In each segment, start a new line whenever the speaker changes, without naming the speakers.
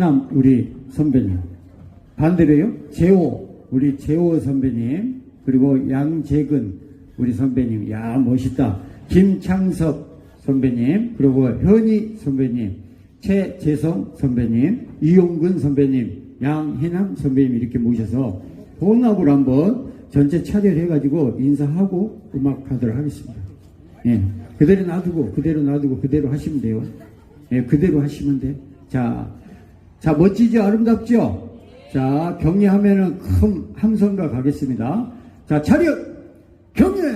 남 우리 선배님. 반대로요? 재호 우리 재호 선배님. 그리고 양재근 우리 선배님. 야 멋있다. 김창섭 선배님. 그리고 현희 선배님. 최재성 선배님. 이용근 선배님. 양해남 선배님 이렇게 모셔서 혼합으로 한번 전체 차례를 해가지고 인사하고 음악 하도록 하겠습니다. 예, 그대로 놔두고 그대로 놔두고 그대로 하시면 돼요. 예, 그대로 하시면 돼. 자, 자 멋지죠, 아름답죠. 자 경례하면은 큰 함성과 가겠습니다. 자 차렷 경례.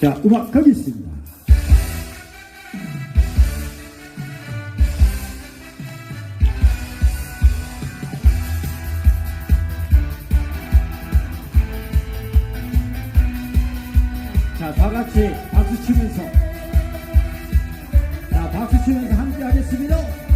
자 음악 가겠습니다. 자, 다 같이 박수 치면서. 자, 박수 치면서 함께 하겠습니다.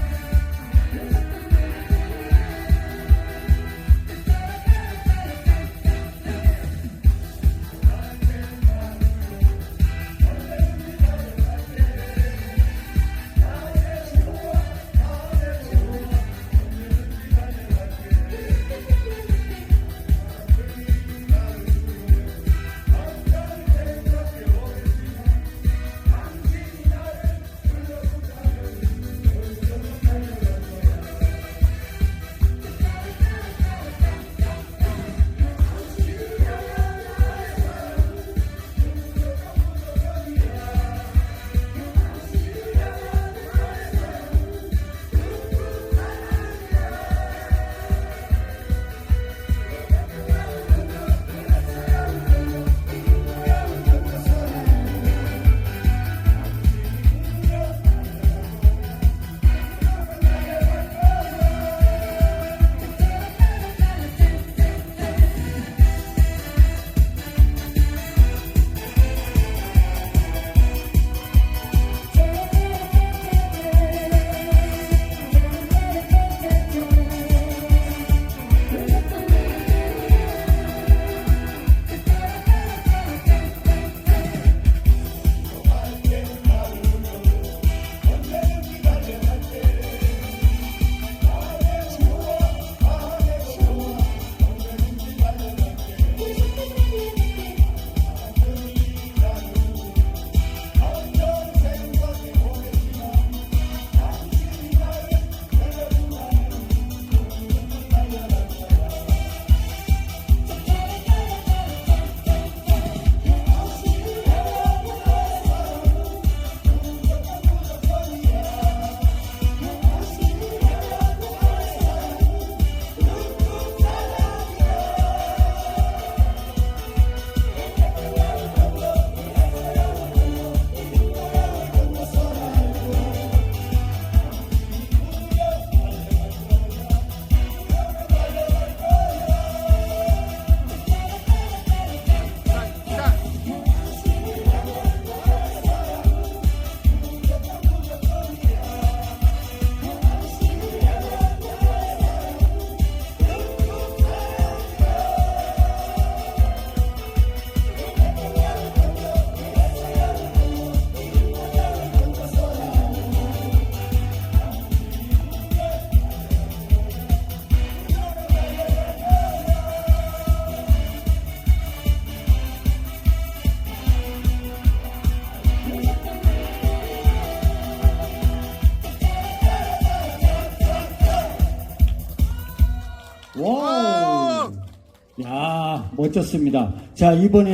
와우! 야, 멋졌습니다. 자, 이번에